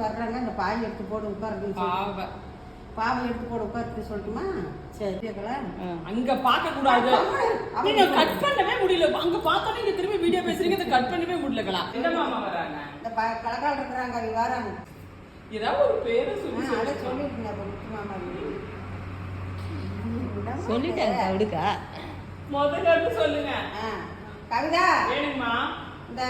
வர்றாங்க இந்த பாய் எடுத்து போடு உட்காருன்னு பாவ. பாவை எடுத்து போடு உட்காருன்னு சொல்லட்டுமா? சரி. அங்க பார்க்க கூடாது நீங்க கட் பண்ணவே முடியல. அங்க பார்த்தோன்னே நீங்க திரும்பி வீடியோ பேசுறீங்க இதை கட் பண்ணவே முடியலங்களா இந்த மாமா வராங்க? இந்த கலக்கால் இருக்கிறாங்க அவங்க வராங்க. ஏதாவது ஒரு பேரை சொல்லி அதை. சொல்லிருக்கேன் அப்ப மாமா சொல்லிட்டாங்க முதல்ல சொல்லுங்க. கவிதா. வேணுமா? இந்த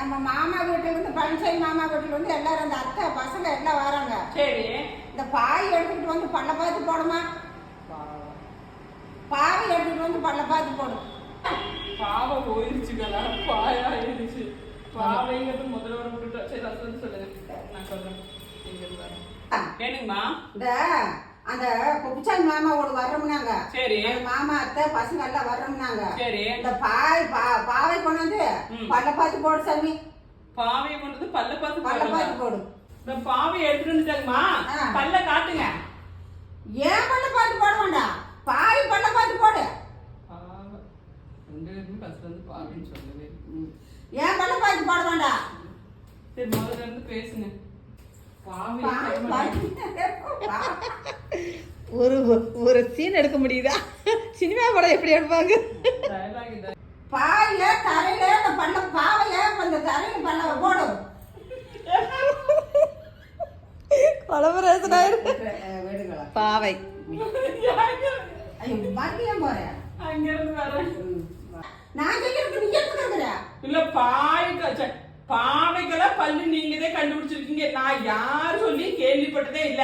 நம்ம மாமா வீட்டுல இருந்து பழனிசாமி மாமா வீட்டுல இருந்து எல்லாரும் அந்த அத்தை பசங்க எல்லாம் வராங்க. சரி. இந்த பாய் எடுத்துக்கிட்டு வந்து பல்ல பார்த்து போடுமா? பாவை எடுத்துக்கிட்டு வந்து பல்ல பார்த்து போடும் பாவம் போயிருச்சுங்களா பாயாயிருச்சு பாவைங்கிறது முதல்ல ஒரு விட்டுட்டோம் சரி வந்து சொல்லுங்க. நான் சொல்றேன். வேணுங்கம்மா? இந்த அந்த குப்பிச்சாமி மாமாவோட வர்றோம்னாங்க. சரி. மாமா அத்தை பசங்க எல்லாம் வர்றோம்னாங்க. சரி. இந்த பாய் பாவை கொண்டு வந்து ம். பல்ல பார்த்து போடு சாமி. பாவையை கொண்டு வந்து பல்ல பார்த்து பல்ல. பார்த்து போடு. இந்த பாவையை எடுத்துட்டு வந்துட்டாங்கம்மா. பல்ல காட்டுங்க. ஏன் பல்ல பார்த்து போட வேண்டாம்? பாய் பல்ல பார்த்து போடு. பாவை. ரெண்டு பேருமே ஃபர்ஸ்ட் வந்து பாவைன்னு சொல்லவே. ஏன் பல்ல பார்த்து போட வேண்டாம்? சரி முதல்ல இருந்து பேசுங்க. பாவை பார்த்து ஒரு ஒரு சீன் எடுக்க முடியுதா? சினிமா படம் எப்படி எடுப்பாங்க? பாயில தரையில இந்த பல்ல பாவைய அந்த தரையில பல்ல போடு. கொலபரேஷன் ஆயிருக்கு வேடுகளா பாவை. ஐயோ மறுபடியும் போறேன் அங்க இருந்து வரேன். நான் சொல்லிருக்கு நீ எடுத்துக்கிற இல்ல பாய்க்கு ச்சே, பாவைக்கெல்லாம் பல்லு நீங்க தான் கண்டுபிடிச்சிருக்கீங்க. நான் யார் சொல்லி கேள்விப்பட்டதே இல்ல.